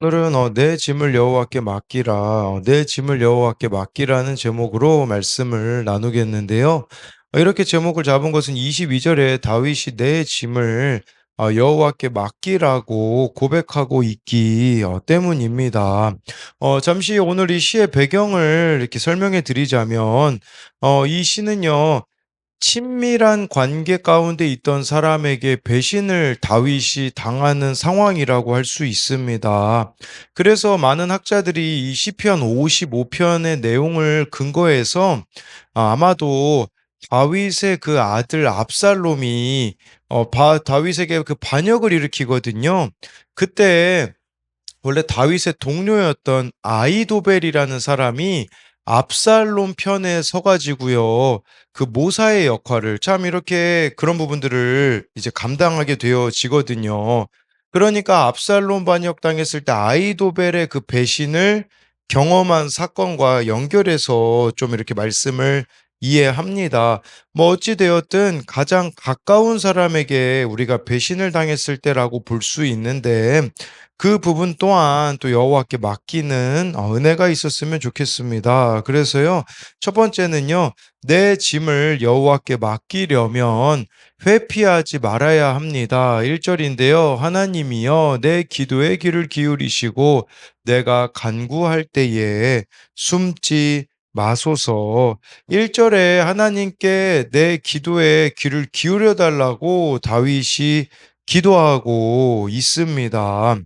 오늘은 어, 내 짐을 여호와께 맡기라, 어, 내 짐을 여호와께 맡기라는 제목으로 말씀을 나누겠는데요. 어, 이렇게 제목을 잡은 것은 22절에 다윗이 내 짐을 어, 여호와께 맡기라고 고백하고 있기 어, 때문입니다. 어, 잠시 오늘 이 시의 배경을 이렇게 설명해 드리자면, 어, 이 시는요, 친밀한 관계 가운데 있던 사람에게 배신을 다윗이 당하는 상황이라고 할 수 있습니다. 그래서 많은 학자들이 이 시편 55편의 내용을 근거해서 아, 아마도 다윗의 그 아들 압살롬이 어, 바, 다윗에게 그 반역을 일으키거든요. 그때 원래 다윗의 동료였던 아이도벨이라는 사람이 압살롬 편에 서가지고요. 그 모사의 역할을 참 이렇게 그런 부분들을 이제 감당하게 되어지거든요. 그러니까 압살롬 반역당했을 때 아이도벨의 그 배신을 경험한 사건과 연결해서 좀 이렇게 말씀을 이해합니다. 뭐 어찌 되었든 가장 가까운 사람에게 우리가 배신을 당했을 때라고 볼 수 있는데 그 부분 또한 또 여호와께 맡기는 어, 은혜가 있었으면 좋겠습니다. 그래서요, 첫 번째는요, 내 짐을 여호와께 맡기려면 회피하지 말아야 합니다. 1절인데요, 하나님이여 내 기도에 귀를 기울이시고 내가 간구할 때에 숨지 마소서. 1절에 하나님께 내 기도에 귀를 기울여 달라고 다윗이 기도하고 있습니다.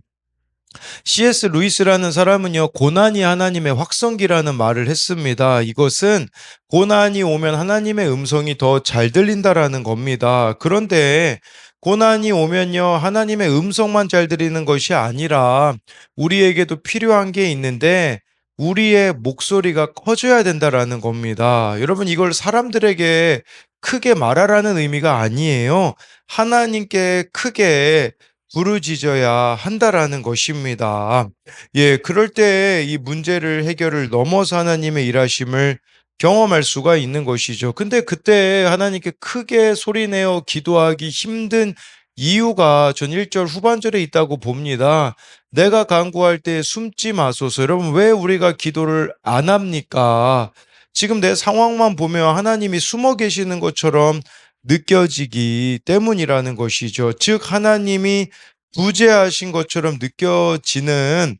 C.S. 루이스라는 사람은요, 고난이 하나님의 확성기라는 말을 했습니다. 이것은 고난이 오면 하나님의 음성이 더 잘 들린다라는 겁니다. 그런데 고난이 오면요, 하나님의 음성만 잘 들리는 것이 아니라 우리에게도 필요한 게 있는데 우리의 목소리가 커져야 된다라는 겁니다. 여러분, 이걸 사람들에게 크게 말하라는 의미가 아니에요. 하나님께 크게 부르짖어야 한다라는 것입니다. 예, 그럴 때 이 문제를 해결을 넘어서 하나님의 일하심을 경험할 수가 있는 것이죠. 근데 그때 하나님께 크게 소리내어 기도하기 힘든 이유가 전 1절 후반절에 있다고 봅니다. 내가 간구할 때 숨지 마소서. 여러분, 왜 우리가 기도를 안 합니까? 지금 내 상황만 보면 하나님이 숨어 계시는 것처럼 느껴지기 때문이라는 것이죠. 즉, 하나님이 부재하신 것처럼 느껴지는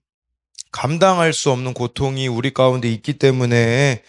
감당할 수 없는 고통이 우리 가운데 있기 때문에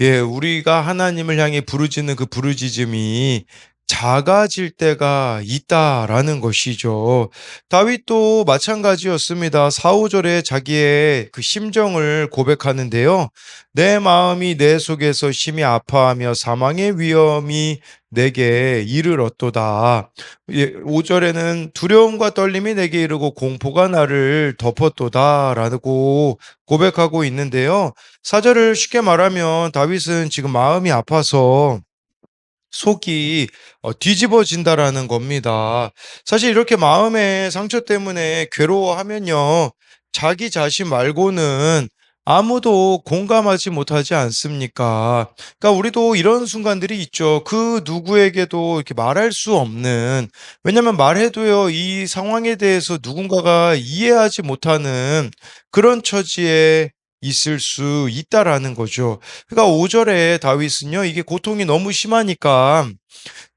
예, 우리가 하나님을 향해 부르짖는 그 부르짖음이 작아질 때가 있다라는 것이죠. 다윗도 마찬가지였습니다. 4, 5절에 자기의 그 심정을 고백하는데요. 내 마음이 내 속에서 심히 아파하며 사망의 위험이 내게 이르렀도다. 5절에는 두려움과 떨림이 내게 이르고 공포가 나를 덮었도다. 라고 고백하고 있는데요. 4절을 쉽게 말하면 다윗은 지금 마음이 아파서 속이 어, 뒤집어진다라는 겁니다. 사실 이렇게 마음의 상처 때문에 괴로워하면요. 자기 자신 말고는 아무도 공감하지 못하지 않습니까? 그러니까 우리도 이런 순간들이 있죠. 그 누구에게도 이렇게 말할 수 없는, 왜냐면 말해도요, 이 상황에 대해서 누군가가 이해하지 못하는 그런 처지에 있을 수 있다라는 거죠. 그러니까 5절에 다윗은요, 이게 고통이 너무 심하니까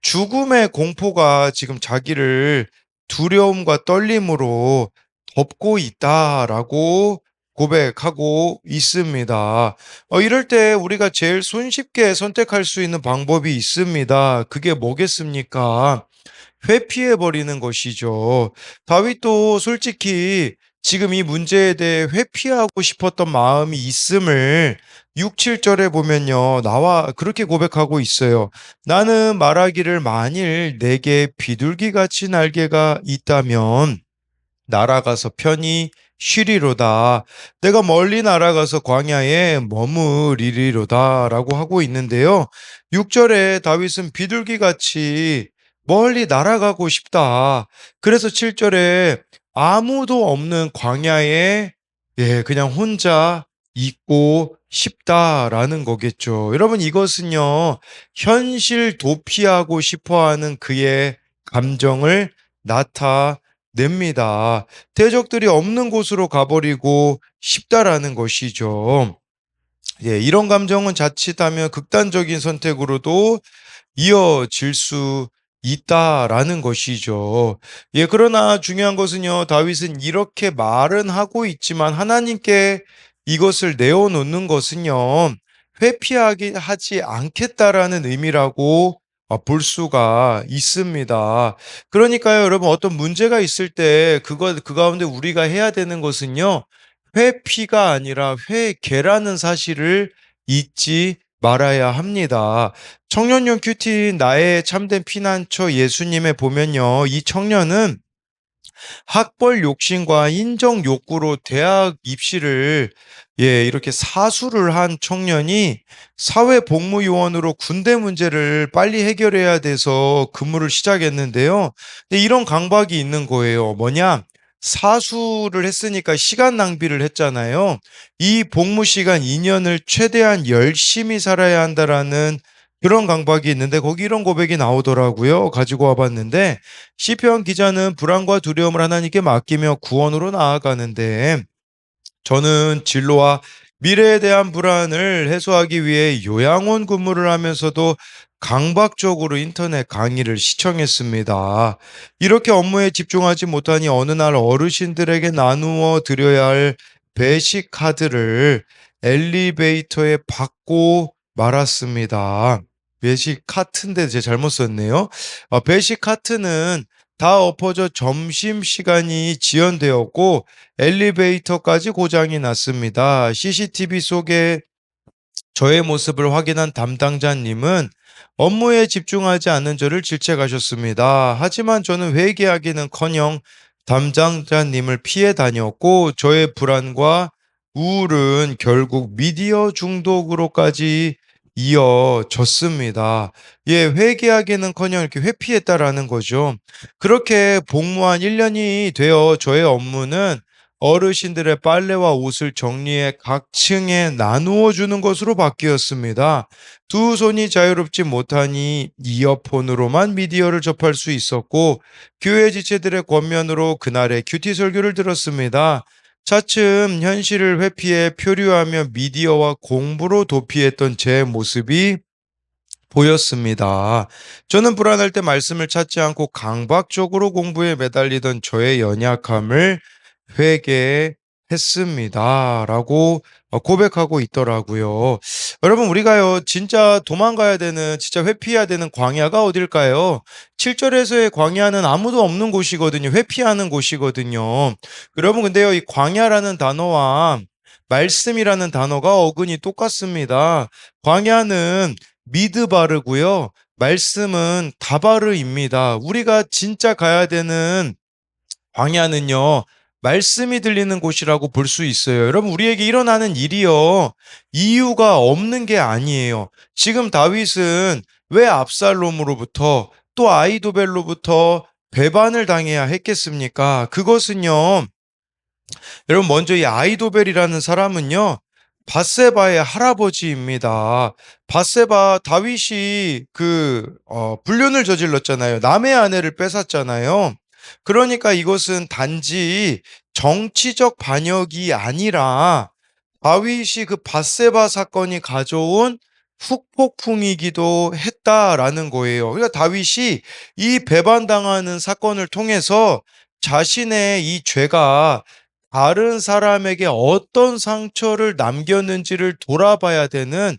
죽음의 공포가 지금 자기를 두려움과 떨림으로 덮고 있다라고 고백하고 있습니다. 어, 이럴 때 우리가 제일 손쉽게 선택할 수 있는 방법이 있습니다. 그게 뭐겠습니까? 회피해 버리는 것이죠. 다윗도 솔직히 지금 이 문제에 대해 회피하고 싶었던 마음이 있음을 6, 7절에 보면요. 나와 그렇게 고백하고 있어요. 나는 말하기를 만일 내게 비둘기 같이 날개가 있다면 날아가서 편히 쉬리로다. 내가 멀리 날아가서 광야에 머무리리로다. 라고 하고 있는데요. 6절에 다윗은 비둘기 같이 멀리 날아가고 싶다. 그래서 7절에 아무도 없는 광야에 예, 그냥 혼자 있고 싶다라는 거겠죠. 여러분 이것은요. 현실 도피하고 싶어 하는 그의 감정을 나타 냅니다. 대적들이 없는 곳으로 가버리고 싶다라는 것이죠. 예, 이런 감정은 자칫하면 극단적인 선택으로도 이어질 수 있다라는 것이죠. 예, 그러나 중요한 것은요, 다윗은 이렇게 말은 하고 있지만 하나님께 이것을 내어놓는 것은요, 회피하기 하지 않겠다라는 의미라고 어, 볼 수가 있습니다. 그러니까요, 여러분, 어떤 문제가 있을 때 그거, 그 가운데 우리가 해야 되는 것은요, 회피가 아니라 회개라는 사실을 잊지 말아야 합니다. 청년용 큐티 나의 참된 피난처 예수님에 보면요. 이 청년은 학벌 욕심과 인정 욕구로 대학 입시를 예, 이렇게 사수를 한 청년이 사회 복무 요원으로 군대 문제를 빨리 해결해야 돼서 근무를 시작했는데요. 근데 이런 강박이 있는 거예요. 뭐냐? 사수를 했으니까 시간 낭비를 했잖아요. 이 복무 시간 2년을 최대한 열심히 살아야 한다라는 그런 강박이 있는데 거기 이런 고백이 나오더라고요. 가지고 와봤는데 시편 기자는 불안과 두려움을 하나님께 맡기며 구원으로 나아가는데 저는 진로와 미래에 대한 불안을 해소하기 위해 요양원 근무를 하면서도 강박적으로 인터넷 강의를 시청했습니다. 이렇게 업무에 집중하지 못하니 어느 날 어르신들에게 나누어 드려야 할 배식 카드를 엘리베이터에 받고 말았습니다. 배식 카트인데 제가 잘못 썼네요. 어, 배식 카트는 다 엎어져 점심 시간이 지연되었고 엘리베이터까지 고장이 났습니다. CCTV 속에 저의 모습을 확인한 담당자님은 업무에 집중하지 않는 저를 질책하셨습니다. 하지만 저는 회개하기는 커녕 담당자님을 피해 다녔고 저의 불안과 우울은 결국 미디어 중독으로까지 이어졌습니다. 예, 회개하기는커녕 이렇게 회피했다라는 거죠. 그렇게 복무한 1년이 되어 저의 업무는 어르신들의 빨래와 옷을 정리해 각 층에 나누어 주는 것으로 바뀌었습니다. 두 손이 자유롭지 못하니 이어폰으로만 미디어를 접할 수 있었고 교회 지체들의 권면으로 그날의 큐티 설교를 들었습니다. 차츰 현실을 회피해 표류하며 미디어와 공부로 도피했던 제 모습이 보였습니다. 저는 불안할 때 말씀을 찾지 않고 강박적으로 공부에 매달리던 저의 연약함을 회개 했습니다. 라고 어, 고백하고 있더라고요. 여러분, 우리가요, 진짜 도망가야 되는, 진짜 회피해야 되는 광야가 어딜까요? 7절에서의 광야는 아무도 없는 곳이거든요. 회피하는 곳이거든요. 여러분, 근데요, 이 광야라는 단어와 말씀이라는 단어가 어근이 똑같습니다. 광야는 미드바르고요. 말씀은 다바르입니다. 우리가 진짜 가야 되는 광야는요. 말씀이 들리는 곳이라고 볼 수 있어요. 여러분, 우리에게 일어나는 일이요. 이유가 없는 게 아니에요. 지금 다윗은 왜 압살롬으로부터 또 아이도벨로부터 배반을 당해야 했겠습니까? 그것은요. 여러분, 먼저 이 아이도벨이라는 사람은요. 바세바의 할아버지입니다. 바세바 다윗이 그 어, 불륜을 저질렀잖아요. 남의 아내를 뺏었잖아요. 그러니까 이것은 단지 정치적 반역이 아니라 다윗이 그 바세바 사건이 가져온 후폭풍이기도 했다라는 거예요. 그러니까 다윗이 이 배반당하는 사건을 통해서 자신의 이 죄가 다른 사람에게 어떤 상처를 남겼는지를 돌아봐야 되는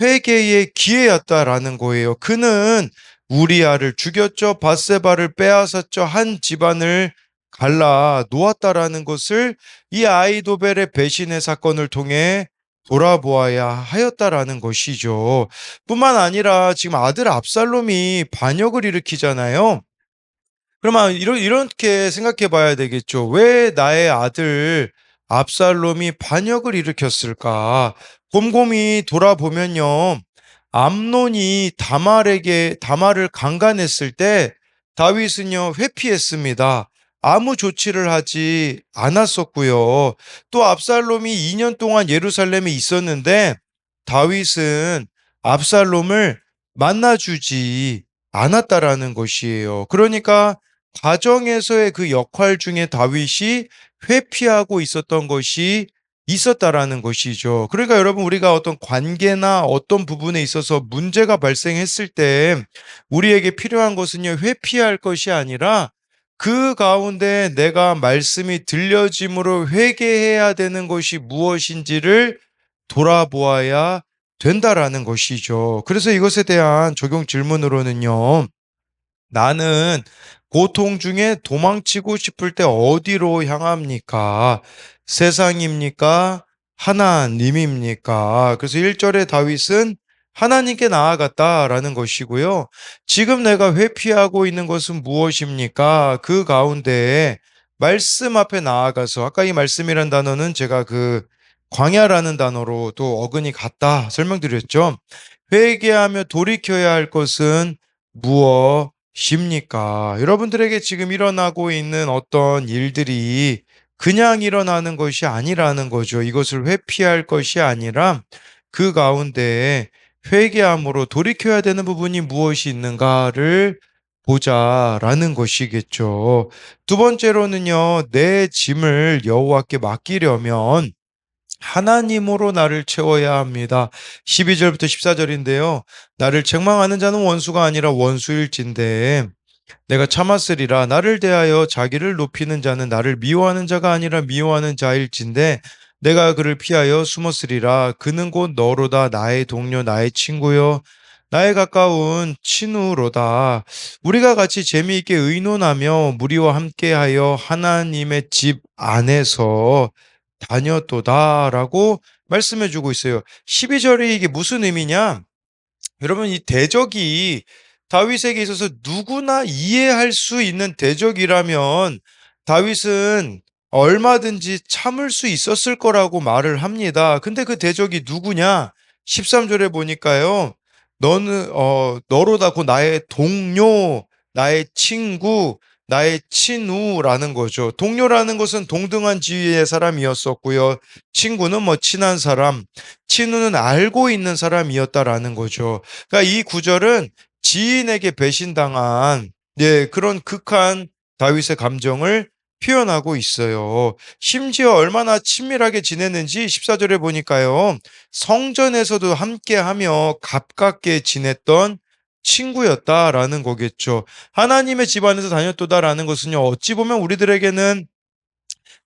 회개의 기회였다라는 거예요. 그는 우리아를 죽였죠. 바세바를 빼앗았죠. 한 집안을 갈라 놓았다라는 것을 이 아이도벨의 배신의 사건을 통해 돌아보아야 하였다라는 것이죠. 뿐만 아니라 지금 아들 압살롬이 반역을 일으키잖아요. 그러면 이런 이렇게 생각해 봐야 되겠죠. 왜 나의 아들 압살롬이 반역을 일으켰을까? 곰곰이 돌아보면요. 암논이 다말에게 다말을 강간했을 때 다윗은요 회피했습니다. 아무 조치를 하지 않았었고요. 또 압살롬이 2년 동안 예루살렘에 있었는데 다윗은 압살롬을 만나주지 않았다라는 것이에요. 그러니까 가정에서의 그 역할 중에 다윗이 회피하고 있었던 것이 있었다라는 것이죠. 그러니까 여러분 우리가 어떤 관계나 어떤 부분에 있어서 문제가 발생했을 때 우리에게 필요한 것은요 회피할 것이 아니라 그 가운데 내가 말씀이 들려짐으로 회개해야 되는 것이 무엇인지를 돌아보아야 된다라는 것이죠. 그래서 이것에 대한 적용 질문으로는요. 나는 고통 중에 도망치고 싶을 때 어디로 향합니까? 세상입니까? 하나님입니까? 그래서 1절에 다윗은 하나님께 나아갔다라는 것이고요. 지금 내가 회피하고 있는 것은 무엇입니까? 그 가운데 말씀 앞에 나아가서 아까 이 말씀이란 단어는 제가 그 광야라는 단어로 또 어근이 같다 설명드렸죠. 회개하며 돌이켜야 할 것은 무엇 입니까? 여러분들에게 지금 일어나고 있는 어떤 일들이 그냥 일어나는 것이 아니라는 거죠. 이것을 회피할 것이 아니라 그 가운데 회개함으로 돌이켜야 되는 부분이 무엇이 있는가를 보자라는 것이겠죠. 두 번째로는요, 내 짐을 여호와께 맡기려면 하나님으로 나를 채워야 합니다. 12절부터 14절인데요. 나를 책망하는 자는 원수가 아니라 원수일진데 내가 참았으리라. 나를 대하여 자기를 높이는 자는 나를 미워하는 자가 아니라 미워하는 자일진데 내가 그를 피하여 숨었으리라. 그는 곧 너로다. 나의 동료 나의 친구요. 나의 가까운 친우로다. 우리가 같이 재미있게 의논하며 무리와 함께하여 하나님의 집 안에서 다녔도다라고 말씀해 주고 있어요. 12절이 이게 무슨 의미냐? 여러분 이 대적이 다윗에게 있어서 누구나 이해할 수 있는 대적이라면 다윗은 얼마든지 참을 수 있었을 거라고 말을 합니다. 근데 그 대적이 누구냐? 13절에 보니까요. 너는 어 너로 다 고 나의 동료, 나의 친구, 나의 친우라는 거죠. 동료라는 것은 동등한 지위의 사람이었었고요. 친구는 뭐 친한 사람, 친우는 알고 있는 사람이었다라는 거죠. 그러니까 이 구절은 지인에게 배신당한 예, 그런 극한 다윗의 감정을 표현하고 있어요. 심지어 얼마나 친밀하게 지냈는지 14절에 보니까요. 성전에서도 함께하며 가깝게 지냈던 친구였다라는 거겠죠. 하나님의 집안에서 다녔도다라는 것은요. 어찌 보면 우리들에게는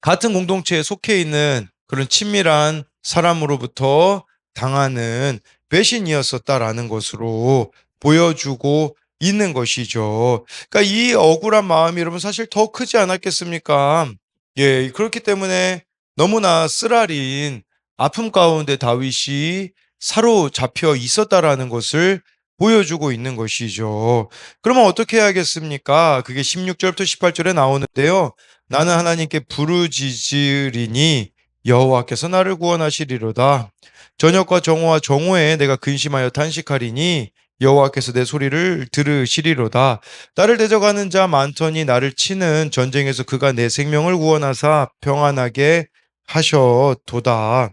같은 공동체에 속해 있는 그런 친밀한 사람으로부터 당하는 배신이었었다라는 것으로 보여주고 있는 것이죠. 그러니까 이 억울한 마음이 여러분 사실 더 크지 않았겠습니까? 예, 그렇기 때문에 너무나 쓰라린 아픔 가운데 다윗이 사로잡혀 있었다라는 것을 보여주고 있는 것이죠. 그러면 어떻게 해야겠습니까? 그게 16절부터 18절에 나오는데요. 나는 하나님께 부르짖으리니 여호와께서 나를 구원하시리로다. 저녁과 정오와 정오에 내가 근심하여 탄식하리니 여호와께서 내 소리를 들으시리로다. 나를 대적하는 자 많더니 나를 치는 전쟁에서 그가 내 생명을 구원하사 평안하게 하셔도다.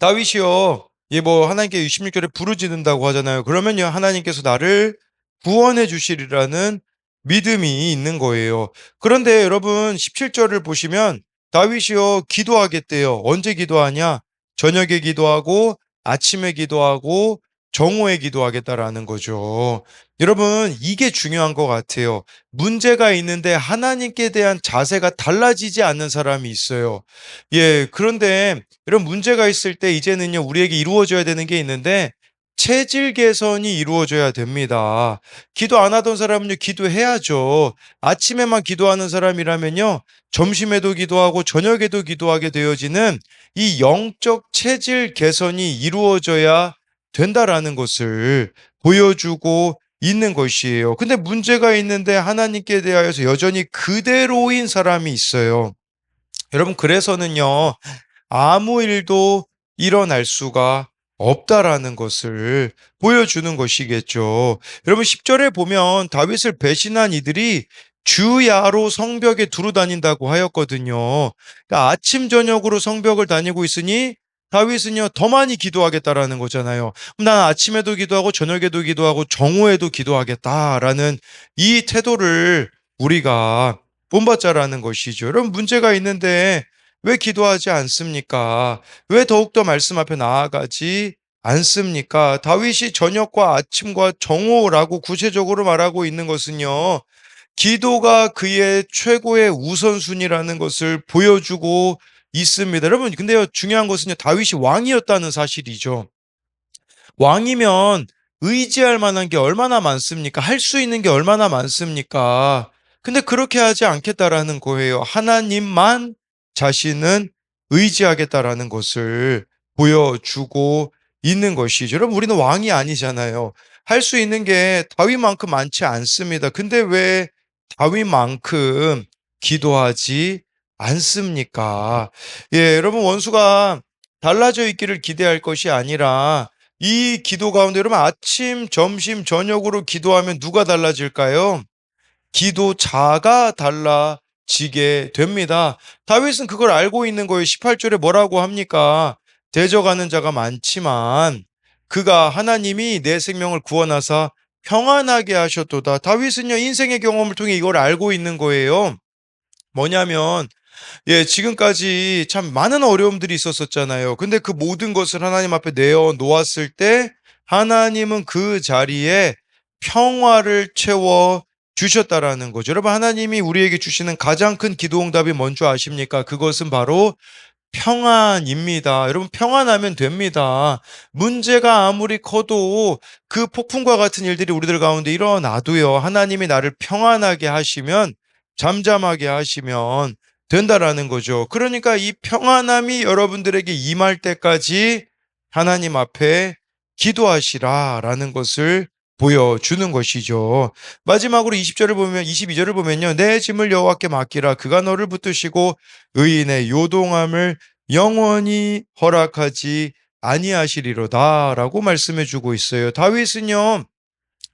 다윗이요. 예, 뭐 하나님께 16절에 부르짖는다고 하잖아요. 그러면요. 하나님께서 나를 구원해 주시리라는 믿음이 있는 거예요. 그런데 여러분 17절을 보시면 다윗이요 기도하겠대요. 언제 기도하냐? 저녁에 기도하고 아침에 기도하고 정오에 기도하겠다라는 거죠. 여러분, 이게 중요한 것 같아요. 문제가 있는데 하나님께 대한 자세가 달라지지 않는 사람이 있어요. 예, 그런데 이런 문제가 있을 때 이제는요, 우리에게 이루어져야 되는 게 있는데, 체질 개선이 이루어져야 됩니다. 기도 안 하던 사람은요, 기도해야죠. 아침에만 기도하는 사람이라면요, 점심에도 기도하고 저녁에도 기도하게 되어지는 이 영적 체질 개선이 이루어져야 된다라는 것을 보여주고 있는 것이에요. 근데 문제가 있는데 하나님께 대하여서 여전히 그대로인 사람이 있어요. 여러분, 그래서는요, 아무 일도 일어날 수가 없다라는 것을 보여주는 것이겠죠. 여러분 10절에 보면 다윗을 배신한 이들이 주야로 성벽에 두루 다닌다고 하였거든요. 그러니까 아침 저녁으로 성벽을 다니고 있으니 다윗은요 더 많이 기도하겠다라는 거잖아요. 난 아침에도 기도하고 저녁에도 기도하고 정오에도 기도하겠다라는 이 태도를 우리가 본받자라는 것이죠. 여러분 문제가 있는데 왜 기도하지 않습니까? 왜 더욱더 말씀 앞에 나아가지 않습니까? 다윗이 저녁과 아침과 정오라고 구체적으로 말하고 있는 것은요. 기도가 그의 최고의 우선순위라는 것을 보여주고 있습니다. 여러분, 근데요, 중요한 것은요, 다윗이 왕이었다는 사실이죠. 왕이면 의지할 만한 게 얼마나 많습니까? 할 수 있는 게 얼마나 많습니까? 근데 그렇게 하지 않겠다라는 거예요. 하나님만 자신은 의지하겠다라는 것을 보여주고 있는 것이죠. 여러분, 우리는 왕이 아니잖아요. 할 수 있는 게 다윗만큼 많지 않습니다. 근데 왜 다윗만큼 기도하지 않습니까? 예, 여러분, 원수가 달라져 있기를 기대할 것이 아니라 이 기도 가운데 여러분 아침, 점심, 저녁으로 기도하면 누가 달라질까요? 기도자가 달라지게 됩니다. 다윗은 그걸 알고 있는 거예요. 18절에 뭐라고 합니까? 대적하는 자가 많지만 그가 하나님이 내 생명을 구원하사 평안하게 하셨도다. 다윗은요, 인생의 경험을 통해 이걸 알고 있는 거예요. 뭐냐면 예, 지금까지 참 많은 어려움들이 있었었잖아요. 근데 그 모든 것을 하나님 앞에 내어 놓았을 때 하나님은 그 자리에 평화를 채워 주셨다라는 거죠. 여러분, 하나님이 우리에게 주시는 가장 큰 기도 응답이 뭔지 아십니까? 그것은 바로 평안입니다. 여러분, 평안하면 됩니다. 문제가 아무리 커도 그 폭풍과 같은 일들이 우리들 가운데 일어나도요. 하나님이 나를 평안하게 하시면, 잠잠하게 하시면 된다라는 거죠. 그러니까 이 평안함이 여러분들에게 임할 때까지 하나님 앞에 기도하시라라는 것을 보여주는 것이죠. 마지막으로 20절을 보면 22절을 보면요. 내 짐을 여호와께 맡기라 그가 너를 붙드시고 의인의 요동함을 영원히 허락하지 아니하시리로다라고 말씀해 주고 있어요. 다윗은요.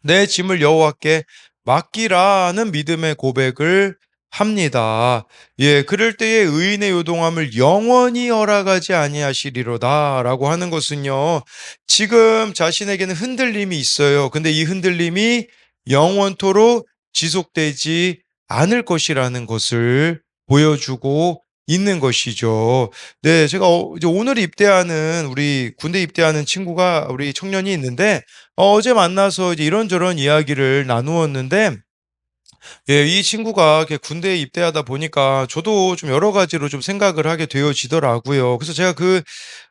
내 짐을 여호와께 맡기라는 믿음의 고백을 합니다. 예, 그럴 때에 의인의 요동함을 영원히 허락하지 아니하시리로다라고 하는 것은요. 지금 자신에게는 흔들림이 있어요. 근데 이 흔들림이 영원토록 지속되지 않을 것이라는 것을 보여주고 있는 것이죠. 네, 제가 어, 오늘 입대하는 우리 군대 입대하는 친구가 우리 청년이 있는데 어, 제 만나서 이런저런 이야기를 나누었는데 예, 이 친구가 군대에 입대하다 보니까 저도 좀 여러 가지로 좀 생각을 하게 되어지더라고요. 그래서 제가 그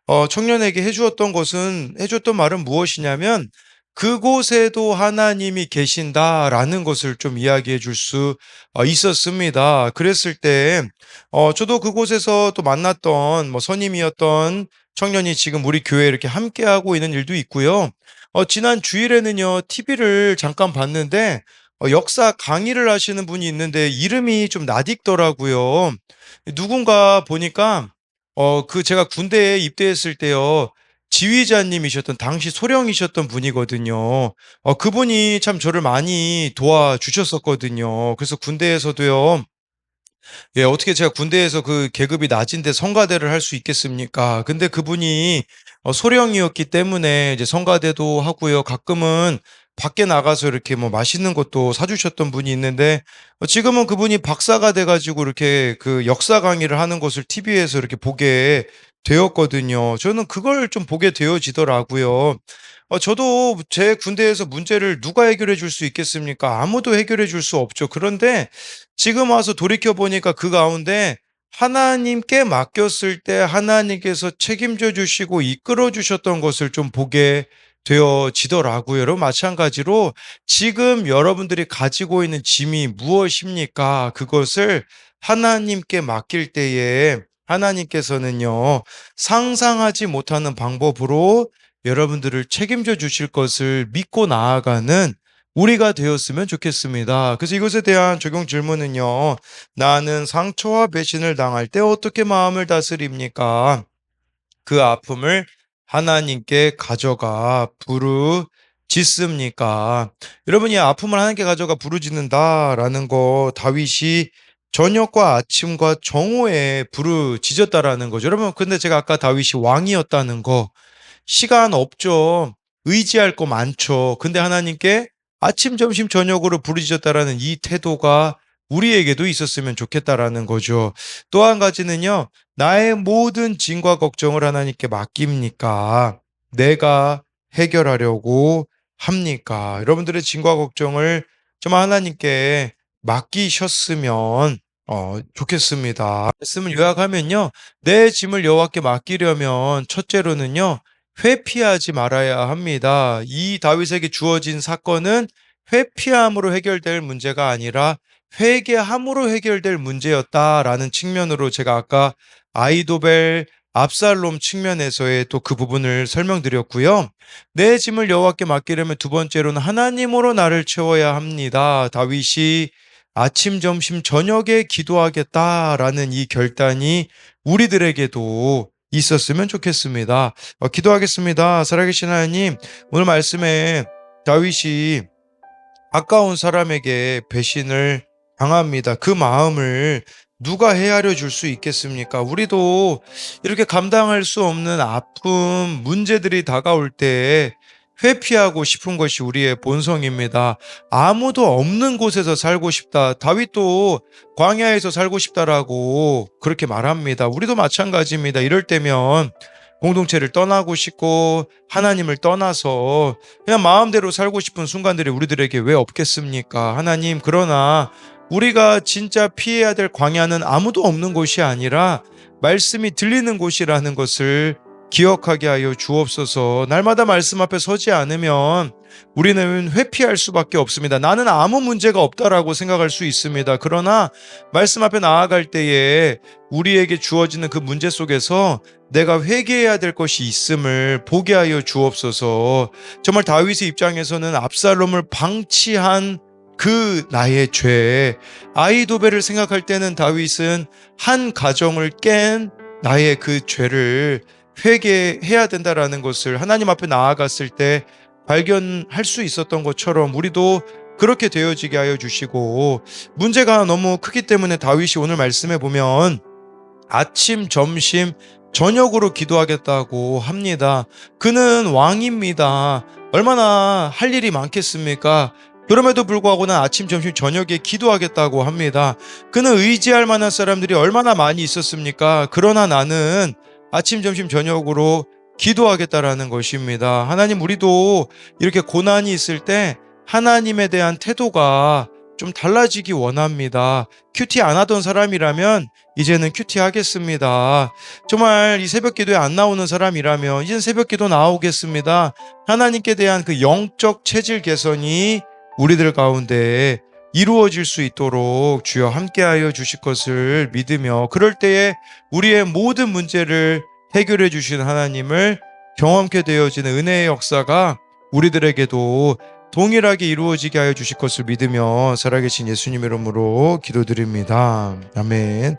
어, 청년에게 해주었던 것은 해줬던 말은 무엇이냐면 그곳에도 하나님이 계신다라는 것을 좀 이야기해 줄수 어, 있었습니다. 그랬을 때 어, 저도 그곳에서 또 만났던 뭐 선임이었던 청년이 지금 우리 교회에 이렇게 함께하고 있는 일도 있고요. 어, 지난 주일에는요, TV를 잠깐 봤는데 어, 역사 강의를 하시는 분이 있는데 이름이 좀 낯익더라고요. 누군가 보니까 어, 그 제가 군대에 입대했을 때요. 지휘자님이셨던 당시 소령이셨던 분이거든요. 어, 그분이 참 저를 많이 도와주셨었거든요. 그래서 군대에서도요. 예, 어떻게 제가 군대에서 그 계급이 낮은데 성가대를 할 수 있겠습니까? 근데 그분이 어, 소령이었기 때문에 이제 성가대도 하고요. 가끔은 밖에 나가서 이렇게 뭐 맛있는 것도 사주셨던 분이 있는데 어, 지금은 그분이 박사가 돼가지고 이렇게 그 역사 강의를 하는 것을 TV에서 이렇게 보게 되었거든요. 저는 그걸 좀 보게 되어지더라고요. 어, 저도 제 군대에서 문제를 누가 해결해 줄 수 있겠습니까? 아무도 해결해 줄 수 없죠. 그런데 지금 와서 돌이켜 보니까 그 가운데 하나님께 맡겼을 때 하나님께서 책임져 주시고 이끌어 주셨던 것을 좀 보게 되어지더라고요. 여러분 마찬가지로 지금 여러분들이 가지고 있는 짐이 무엇입니까? 그것을 하나님께 맡길 때에 하나님께서는요, 상상하지 못하는 방법으로 여러분들을 책임져 주실 것을 믿고 나아가는 우리가 되었으면 좋겠습니다. 그래서 이것에 대한 적용 질문은요, 나는 상처와 배신을 당할 때 어떻게 마음을 다스립니까? 그 아픔을 하나님께 가져가 부르짖습니까? 여러분이 아픔을 하나님께 가져가 부르짖는다라는 거 다윗이 저녁과 아침과 정오에 부르짖었다라는 거죠. 여러분 근데 제가 아까 다윗이 왕이었다는 거 시간 없죠. 의지할 거 많죠. 근데 하나님께 아침, 점심, 저녁으로 부르짖었다라는 이 태도가 우리에게도 있었으면 좋겠다라는 거죠. 또 한 가지는요. 나의 모든 짐과 걱정을 하나님께 맡깁니까? 내가 해결하려고 합니까? 여러분들의 짐과 걱정을 좀 하나님께 맡기셨으면 어, 좋겠습니다. 말씀을 요약하면요. 내 짐을 여호와께 맡기려면 첫째로는요. 회피하지 말아야 합니다. 이 다윗에게 주어진 사건은 회피함으로 해결될 문제가 아니라 회개함으로 해결될 문제였다라는 측면으로 제가 아까 아이도벨 압살롬 측면에서의 또 그 부분을 설명드렸고요. 내 짐을 여호와께 맡기려면 두 번째로는 하나님으로 나를 채워야 합니다. 다윗이 아침, 점심, 저녁에 기도하겠다라는 이 결단이 우리들에게도 있었으면 좋겠습니다. 어, 기도하겠습니다. 살아계신 하나님, 오늘 말씀에 다윗이 가까운 사람에게 배신을 당합니다. 그 마음을 누가 헤아려 줄 수 있겠습니까? 우리도 이렇게 감당할 수 없는 아픔, 문제들이 다가올 때 회피하고 싶은 것이 우리의 본성입니다. 아무도 없는 곳에서 살고 싶다. 다윗도 광야에서 살고 싶다라고 그렇게 말합니다. 우리도 마찬가지입니다. 이럴 때면 공동체를 떠나고 싶고 하나님을 떠나서 그냥 마음대로 살고 싶은 순간들이 우리들에게 왜 없겠습니까? 하나님, 그러나 우리가 진짜 피해야 될 광야는 아무도 없는 곳이 아니라 말씀이 들리는 곳이라는 것을 기억하게 하여 주옵소서. 날마다 말씀 앞에 서지 않으면 우리는 회피할 수밖에 없습니다. 나는 아무 문제가 없다라고 생각할 수 있습니다. 그러나 말씀 앞에 나아갈 때에 우리에게 주어지는 그 문제 속에서 내가 회개해야 될 것이 있음을 보게 하여 주옵소서. 정말 다윗의 입장에서는 압살롬을 방치한 그 나의 죄, 아이도벨을 생각할 때는 다윗은 한 가정을 깬 나의 그 죄를 회개해야 된다라는 것을 하나님 앞에 나아갔을 때 발견할 수 있었던 것처럼 우리도 그렇게 되어지게 하여 주시고 문제가 너무 크기 때문에 다윗이 오늘 말씀해 보면 아침, 점심, 저녁으로 기도하겠다고 합니다. 그는 왕입니다. 얼마나 할 일이 많겠습니까? 그럼에도 불구하고 는 아침, 점심, 저녁에 기도하겠다고 합니다. 그는 의지할 만한 사람들이 얼마나 많이 있었습니까? 그러나 나는 아침, 점심, 저녁으로 기도하겠다라는 것입니다. 하나님, 우리도 이렇게 고난이 있을 때 하나님에 대한 태도가 좀 달라지기 원합니다. 큐티 안 하던 사람이라면 이제는 큐티 하겠습니다. 정말 이 새벽 기도에 안 나오는 사람이라면 이젠 새벽 기도 나오겠습니다. 하나님께 대한 그 영적 체질 개선이 우리들 가운데 이루어질 수 있도록 주여 함께하여 주실 것을 믿으며 그럴 때에 우리의 모든 문제를 해결해 주시는 하나님을 경험케 되어지는 은혜의 역사가 우리들에게도 동일하게 이루어지게 하여 주실 것을 믿으며 살아계신 예수님 이름으로 기도드립니다. 아멘.